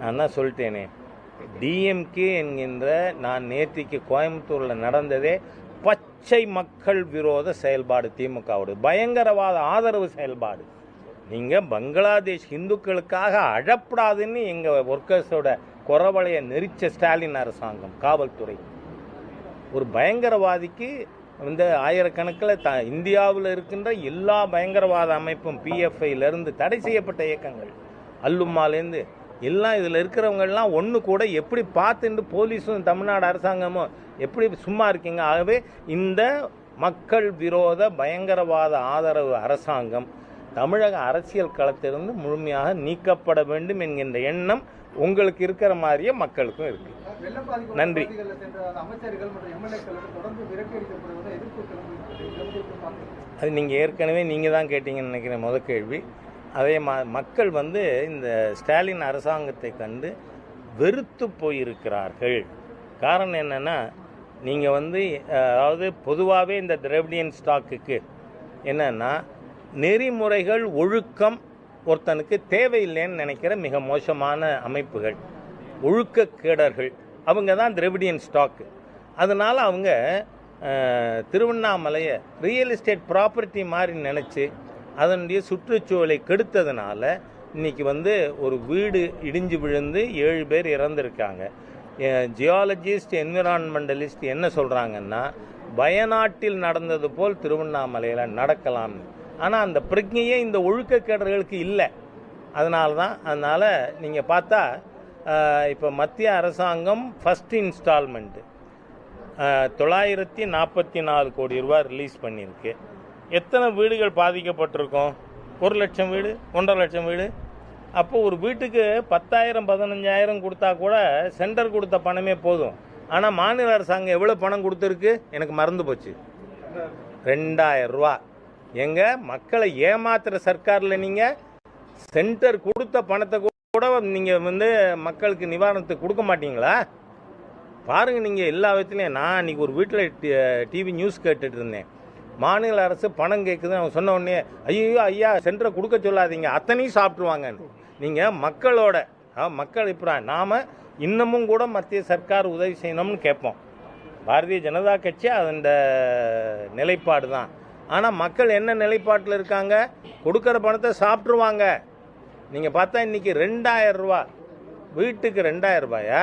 நான் தான் சொல்லிட்டேனே. டிஎம்கே என்கின்ற நான் நேற்றுக்கு கோயம்புத்தூரில் நடந்ததே பச்சை மக்கள் விரோத செயல்பாடு திமுகவோடு பயங்கரவாத ஆதரவு செயல்பாடு. நீங்கள் பங்களாதேஷ் இந்துக்களுக்காக அழப்படாதுன்னு எங்கள் ஒர்க்கர்ஸோட குறவலையை நெரிச்ச ஸ்டாலின் அரசாங்கம் காவல்துறை. ஒரு பயங்கரவாதிக்கு இந்த ஆயிரக்கணக்கில் த இந்தியாவில் இருக்கின்ற எல்லா பயங்கரவாத அமைப்பும் பிஎஃப்ஐலேருந்து தடை செய்யப்பட்ட இயக்கங்கள். அல்லும்மாலேருந்து எல்லாம் இதில் இருக்கிறவங்கெல்லாம் ஒன்று கூட எப்படி பார்த்துட்டு போலீஸும் தமிழ்நாடு அரசாங்கமும் எப்படி சும்மா இருக்கீங்க? ஆகவே இந்த மக்கள் விரோத பயங்கரவாத ஆதரவு அரசாங்கம் தமிழக அரசியல் களத்திலிருந்து முழுமையாக நீக்கப்பட வேண்டும் என்கின்ற எண்ணம் உங்களுக்கு இருக்கிற மாதிரியே மக்களுக்கும் இருக்கு. நன்றி. அது நீங்கள் ஏற்கனவே நீங்கள் தான் கேட்டீங்கன்னு நினைக்கிறேன் முத கேள்வி. அதே மா மக்கள் வந்து இந்த ஸ்டாலின் அரசாங்கத்தை கண்டு வெறுத்து போயிருக்கிறார்கள். காரணம் என்னென்னா நீங்கள் வந்து அதாவது பொதுவாகவே இந்த திராவிடியன் ஸ்டாக்குக்கு என்னென்னா நெறிமுறைகள் ஒழுக்கம் ஒருத்தனுக்கு தேவையில்லைன்னு நினைக்கிற மிக மோசமான அமைப்புகள் ஒழுக்கக்கேடர்கள். அவங்க தான் திராவிடியன் ஸ்டாக்கு. அதனால் அவங்க திருவண்ணாமலையை ரியல் எஸ்டேட் ப்ராப்பர்ட்டி மாதிரி நினச்சி அதனுடைய சுற்றுச்சூழலை கெடுத்ததுனால இன்றைக்கி வந்து ஒரு வீடு இடிஞ்சு விழுந்து ஏழு பேர் இறந்துருக்காங்க. ஜியாலஜிஸ்ட் என்விரான்மெண்டலிஸ்ட் என்ன சொல்கிறாங்கன்னா வயநாட்டில் நடந்தது போல் திருவண்ணாமலையில் நடக்கலாம்னு. ஆனால் அந்த பிரஜையே இந்த ஒழுக்கக்கேடர்களுக்கு இல்லை. அதனால தான் அதனால் நீங்கள் பார்த்தா இப்போ மத்திய அரசாங்கம் ஃபஸ்ட் இன்ஸ்டால்மெண்ட்டு தொள்ளாயிரத்தி நாற்பத்தி நாலு கோடி ரூபா ரிலீஸ் பண்ணியிருக்கு. எத்தனை வீடுகள் பாதிக்கப்பட்டிருக்கும்? ஒரு லட்சம் வீடு ஒன்றரை லட்சம் வீடு. அப்போ ஒரு வீட்டுக்கு பத்தாயிரம் பதினஞ்சாயிரம் கொடுத்தா கூட சென்டர் கொடுத்த பணமே போதும். ஆனால் மாநில அரசாங்கம் எவ்வளோ பணம் கொடுத்துருக்கு? எனக்கு மறந்து போச்சு. ரெண்டாயிரம் ரூபா. எங்க? மக்களை ஏமாத்துற சர்க்காரில் நீங்கள் சென்டர் கொடுத்த பணத்தை கூட நீங்கள் வந்து மக்களுக்கு நிவாரணத்துக்கு கொடுக்க மாட்டீங்களா? பாருங்கள் நீங்கள் எல்லா விதத்துலையும் நான் அன்றைக்கி ஒரு வீட்டில் டிவி நியூஸ் கேட்டுட்டு இருந்தேன். மாநில அரசு பணம் கேட்குது அவங்க சொன்ன உடனே ஐயோ ஐயா சென்டரை கொடுக்க சொல்லாதீங்க. அத்தனையும் சாப்பிட்ருவாங்கன்னு நீங்கள் மக்களோட மக்கள் இப்போ நாம் இன்னமும் கூட மத்திய சர்க்கார் உதவி செய்யணும்னு கேட்போம். பாரதிய ஜனதா கட்சி அந்த நிலைப்பாடு தான். ஆனால் மக்கள் என்ன நிலைப்பாட்டில் இருக்காங்க? கொடுக்குற பணத்தை சாப்பிட்ருவாங்க நீங்கள் பார்த்தா இன்றைக்கி ரெண்டாயிரம் ரூபா வீட்டுக்கு ரெண்டாயிரம் ரூபாயா?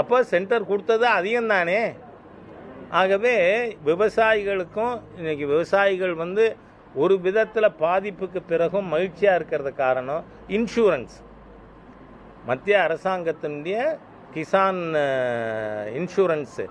அப்போ சென்டர் கொடுத்தது அதிகம் தானே ஆகவே விவசாயிகளுக்கும் இன்றைக்கி விவசாயிகள் வந்து ஒரு விதத்தில் பாதிப்புக்கு பிறகும் மகிழ்ச்சியாக இருக்கிறது காரணம் இன்சூரன்ஸ் மத்திய அரசாங்கத்தினுடைய கிசான் இன்சூரன்ஸு